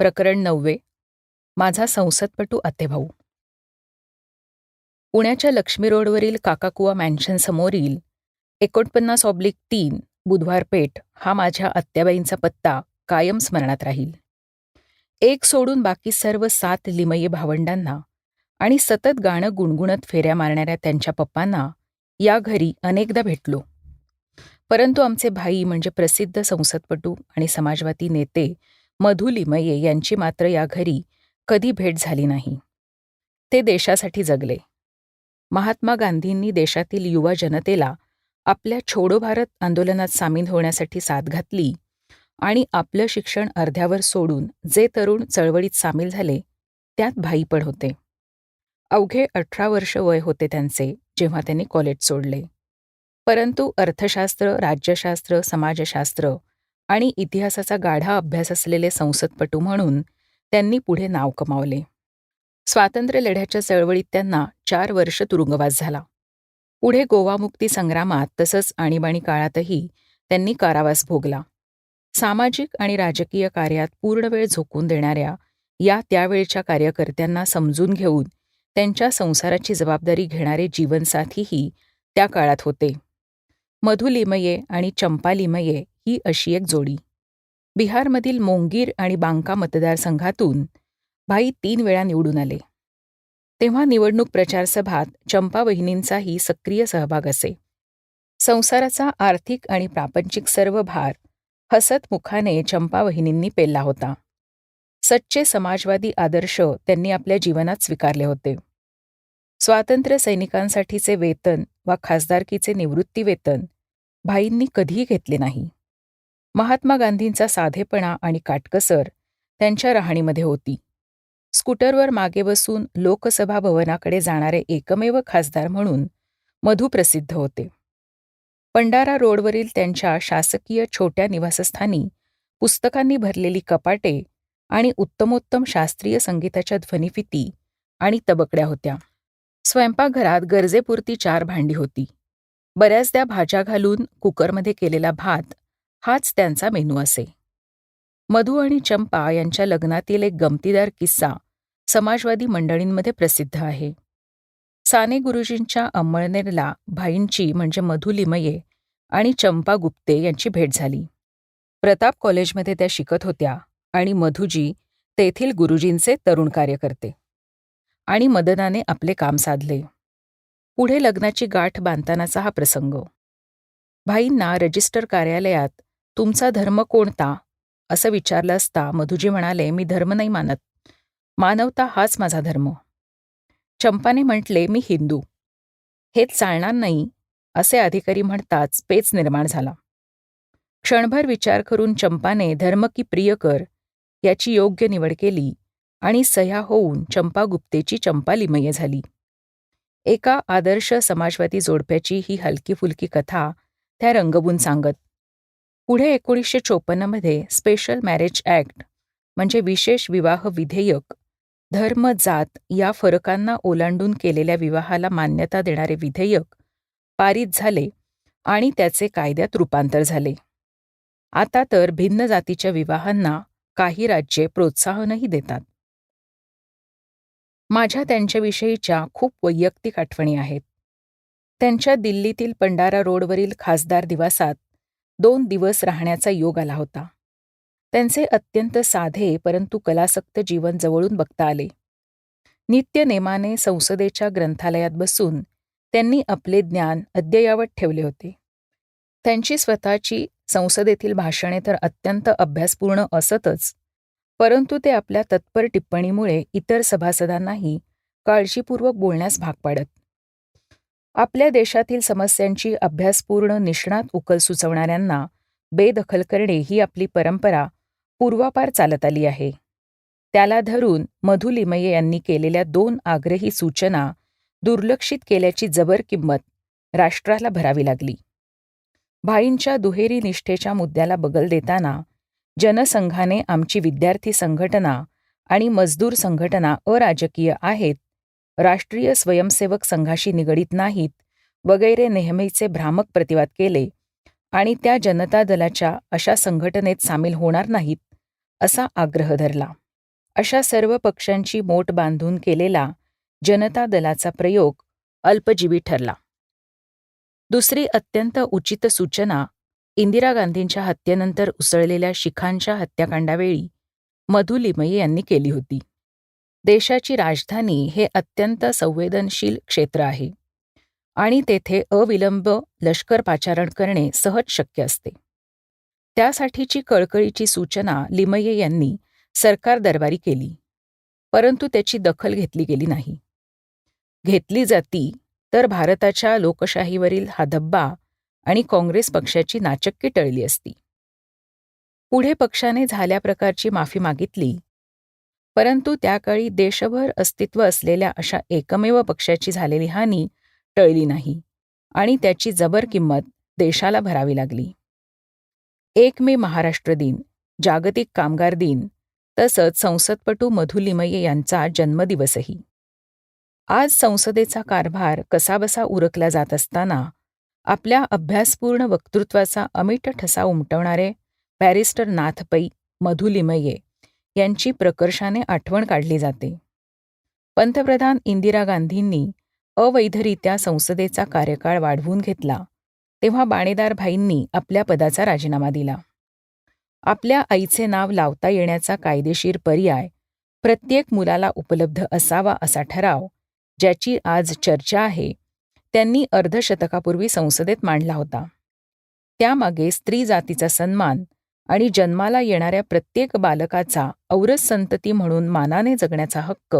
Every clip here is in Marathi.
प्रकरण नववे. माझा संसदपटू आतेभाऊ पुण्याच्या लक्ष्मी रोडवरील काकाकुवा मॅन्शनसमोरील एकोणपन्नास ऑब्लिक तीन बुधवार पेठ हा माझ्या आत्याबाईंचा पत्ता कायम स्मरणात राहील. एक सोडून बाकी सर्व सात लिमये भावंडांना आणि सतत गाणं गुणगुणत फेऱ्या मारणाऱ्या त्यांच्या पप्पांना या घरी अनेकदा भेटलो. परंतु आमचे भाई म्हणजे प्रसिद्ध संसदपटू आणि समाजवादी नेते मधु लिमये यांची मात्र या घरी कधी भेट झाली नाही. ते देशासाठी जगले. महात्मा गांधींनी देशातील युवा जनतेला आपल्या छोडो भारत आंदोलनात सामील होण्यासाठी साथ घातली आणि आपलं शिक्षण अर्ध्यावर सोडून जे तरुण चळवळीत सामील झाले त्यात भाईपड होते. अवघे अठरा वर्ष वय होते त्यांचे जेव्हा त्यांनी कॉलेज सोडले. परंतु अर्थशास्त्र राज्यशास्त्र समाजशास्त्र आणि इतिहासाचा गाढा अभ्यास असलेले संसदपटू म्हणून त्यांनी पुढे नाव कमावले. स्वातंत्र्यलढ्याच्या चळवळीत त्यांना चार वर्ष तुरुंगवास झाला. पुढे गोवामुक्ती संग्रामात तसंच आणीबाणी काळातही त्यांनी कारावास भोगला. सामाजिक आणि राजकीय कार्यात पूर्ण वेळ झोकून देणाऱ्या या त्यावेळच्या कार्यकर्त्यांना समजून घेऊन त्यांच्या संसाराची जबाबदारी घेणारे जीवनसाथीही त्या काळात होते. मधु लिमये आणि चंपा लिमये ही अशी एक जोडी. बिहारमधील मोंगीर आणि बांका मतदारसंघातून भाई तीन वेळा निवडून आले. तेव्हा निवडणूक प्रचारसभात चंपा वहिनींचाही सक्रिय सहभाग असे. संसाराचा आर्थिक आणि प्रापंचिक सर्व भार हसतमुखाने चंपा वहिनींनी पेलला होता. सच्चे समाजवादी आदर्श त्यांनी आपल्या जीवनात स्वीकारले होते. स्वातंत्र्य सैनिकांसाठीचे वेतन वा खासदारकीचे निवृत्ती वेतन भाईंनी कधीही घेतले नाही. महात्मा गांधींचा साधेपणा आणि काटकसर त्यांच्या राहणीमध्ये होती. स्कूटरवर मागे बसून लोकसभा भवनाकडे जाणारे एकमेव खासदार म्हणून मधुप्रसिद्ध होते. पंडारा रोडवरील त्यांच्या शासकीय छोट्या निवासस्थानी पुस्तकांनी भरलेली कपाटे आणि उत्तमोत्तम शास्त्रीय संगीताच्या ध्वनिफिती आणि तबकड्या होत्या. स्वयंपाकघरात गरजेपुरती चार भांडी होती. बऱ्याचदा भाज्या घालून कुकरमध्ये केलेला भात हाच त्यांचा मेनू असे. मधू आणि चंपा यांच्या लग्नातील एक गमतीदार किस्सा समाजवादी मंडळींमध्ये प्रसिद्ध आहे. साने गुरुजींच्या अंमळनेरला भाईंची म्हणजे मधु लिमये आणि चंपा गुप्ते यांची भेट झाली. प्रताप कॉलेजमध्ये त्या शिकत होत्या आणि मधुजी तेथील गुरुजींचे तरुण कार्यकर्ते आणि मदनाने आपले काम साधले. पुढे लग्नाची गाठ बांधतानाचा हा प्रसंग. भाईंना रजिस्टर कार्यालयात तुमचा धर्म कोणता? असं विचारलं असता मधुजी म्हणाले मी धर्म नाही मानत. मानवता हाच माझा धर्म. चंपाने म्हटले मी हिंदू. हे चालणार नाही असे अधिकारी म्हणताच पेच निर्माण झाला. क्षणभर विचार करून चंपाने धर्म की प्रिय कर याची योग्य निवड केली आणि सह्या होऊन चंपा गुप्तेची चंपा लिमय झाली. एका आदर्श समाजवादी जोडप्याची ही हलकी फुलकी कथा त्या रंगवून सांगत पुढे एकोणीसशे चोपन्नमध्ये स्पेशल मॅरेज ॲक्ट म्हणजे विशेष विवाह विधेयक धर्म जात या फरकांना ओलांडून केलेल्या विवाहाला मान्यता देणारे विधेयक पारित झाले आणि त्याचे कायद्यात रूपांतर झाले. आता तर भिन्न जातीच्या विवाहांना काही राज्ये प्रोत्साहनही देतात. माझ्या त्यांच्याविषयीच्या खूप वैयक्तिक आठवणी आहेत. त्यांच्या दिल्लीतील पंडारा रोडवरील खासदार दिवासात दोन दिवस राहण्याचा योग आला होता. त्यांचे अत्यंत साधे परंतु कलासक्त जीवन जवळून बघता आले. नित्य नेमाने संसदेच्या ग्रंथालयात बसून त्यांनी आपले ज्ञान अद्ययावत ठेवले होते. त्यांची स्वतःची संसदेतील भाषणे तर अत्यंत अभ्यासपूर्ण असतच परंतु ते आपल्या तत्पर टिप्पणीमुळे इतर सभासदांनाही काळजीपूर्वक बोलण्यास भाग पाडत आपल्या देशातील समस्यांची अभ्यासपूर्ण निष्णात उकल सुचवणाऱ्यांना बेदखल करणे ही आपली परंपरा पूर्वापार चालत आली आहे. त्याला धरून मधु लिमये यांनी केलेल्या दोन आग्रही सूचना दुर्लक्षित केल्याची जबर किंमत राष्ट्राला भरावी लागली. भाईंच्या दुहेरी निष्ठेच्या मुद्द्याला बगल देताना जनसंघाने आमची विद्यार्थी संघटना आणि मजदूर संघटना अराजकीय आहेत राष्ट्रीय स्वयंसेवक संघाशी निगडीत नाहीत वगैरे नेहमीचे भ्रामक प्रतिवाद केले आणि त्या जनता दलाच्या अशा संघटनेत सामील होणार नाहीत असा आग्रह धरला. अशा सर्व पक्षांची मोट बांधून केलेला जनता दलाचा प्रयोग अल्पजीवी ठरला. दुसरी अत्यंत उचित सूचना इंदिरा गांधींच्या हत्येनंतर उसळलेल्या शिखांच्या हत्याकांडावेळी मधु लिमये यांनी केली होती. देशाची राजधानी हे अत्यंत संवेदनशील क्षेत्र आहे आणि तेथे अविलंब लष्कर पाचारण करणे सहज शक्य असते. त्यासाठीची कळकळीची सूचना लिमये यांनी सरकार दरबारी केली परंतु त्याची दखल घेतली गेली नाही. घेतली जाती तर भारताच्या लोकशाहीवरील हा धब्बा आणि काँग्रेस पक्षाची नाचक्की टळली असती. पुढे पक्षाने झाल्या प्रकारची माफी मागितली परंतु त्या काळी देशभर अस्तित्व असलेल्या अशा एकमेव पक्षाची झालेली हानी टळली नाही आणि त्याची जबर किंमत देशाला भरावी लागली. एक मे महाराष्ट्र दिन जागतिक कामगार दिन तसंच संसदपटू मधु लिमये यांचा जन्मदिवसही. आज संसदेचा कारभार कसाबसा उरकला जात असताना आपल्या अभ्यासपूर्ण वक्तृत्वाचा अमिट ठसा उमटवणारे बॅरिस्टर नाथ पै मधु लिमये यांची प्रकर्षाने आठवण काढली जाते. पंतप्रधान इंदिरा गांधींनी अवैधरित्या संसदेचा कार्यकाळ वाढवून घेतला तेव्हा बाणेदार भाईंनी आपल्या पदाचा राजीनामा दिला. आपल्या आईचे नाव लावता येण्याचा कायदेशीर पर्याय प्रत्येक मुलाला उपलब्ध असावा असा ठराव ज्याची आज चर्चा आहे त्यांनी अर्धशतकापूर्वी संसदेत मांडला होता. त्यामागे स्त्री जातीचा सन्मान आणि जन्माला येणाऱ्या प्रत्येक बालकाचा औरस संतती म्हणून मानाने जगण्याचा हक्क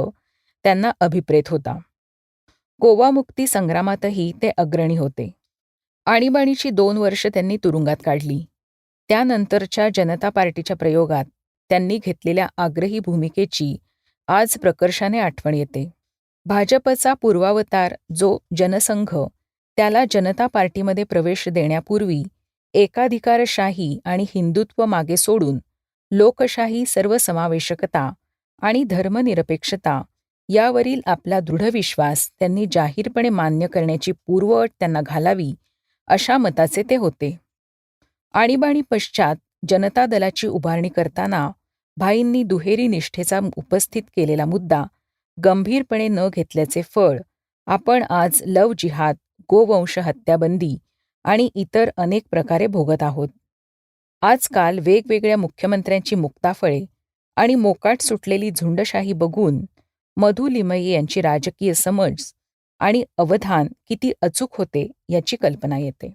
त्यांना अभिप्रेत होता. गोवामुक्ती संग्रामातही ते अग्रणी होते. आणीबाणीची दोन वर्ष त्यांनी तुरुंगात काढली. त्यानंतरच्या जनता पार्टीच्या प्रयोगात त्यांनी घेतलेल्या आग्रही भूमिकेची आज प्रकर्षाने आठवण येते. भाजपचा पूर्वावतार जो जनसंघ त्याला जनता पार्टीमध्ये प्रवेश देण्यापूर्वी एकाधिकारशाही आणि हिंदुत्व मागे सोडून लोकशाही सर्वसमावेशकता आणि धर्मनिरपेक्षता यावरील आपला दृढ विश्वास त्यांनी जाहीरपणे मान्य करण्याची पूर्वअट त्यांना घालावी अशा मताचे ते होते. आणीबाणी पश्चात जनता दलाची उभारणी करताना भाईंनी दुहेरी निष्ठेचा उपस्थित केलेला मुद्दा गंभीरपणे न घेतल्याचे फळ आपण आज लव जिहाद गोवंश हत्याबंदी आणि इतर अनेक प्रकारे भोगत आहोत. आजकाल वेगवेगळ्या मुख्यमंत्र्यांची मुक्ताफळे आणि मोकाट सुटलेली झुंडशाही बघून मधु लिमये यांची राजकीय समज आणि अवधान किती अचूक होते याची कल्पना येते.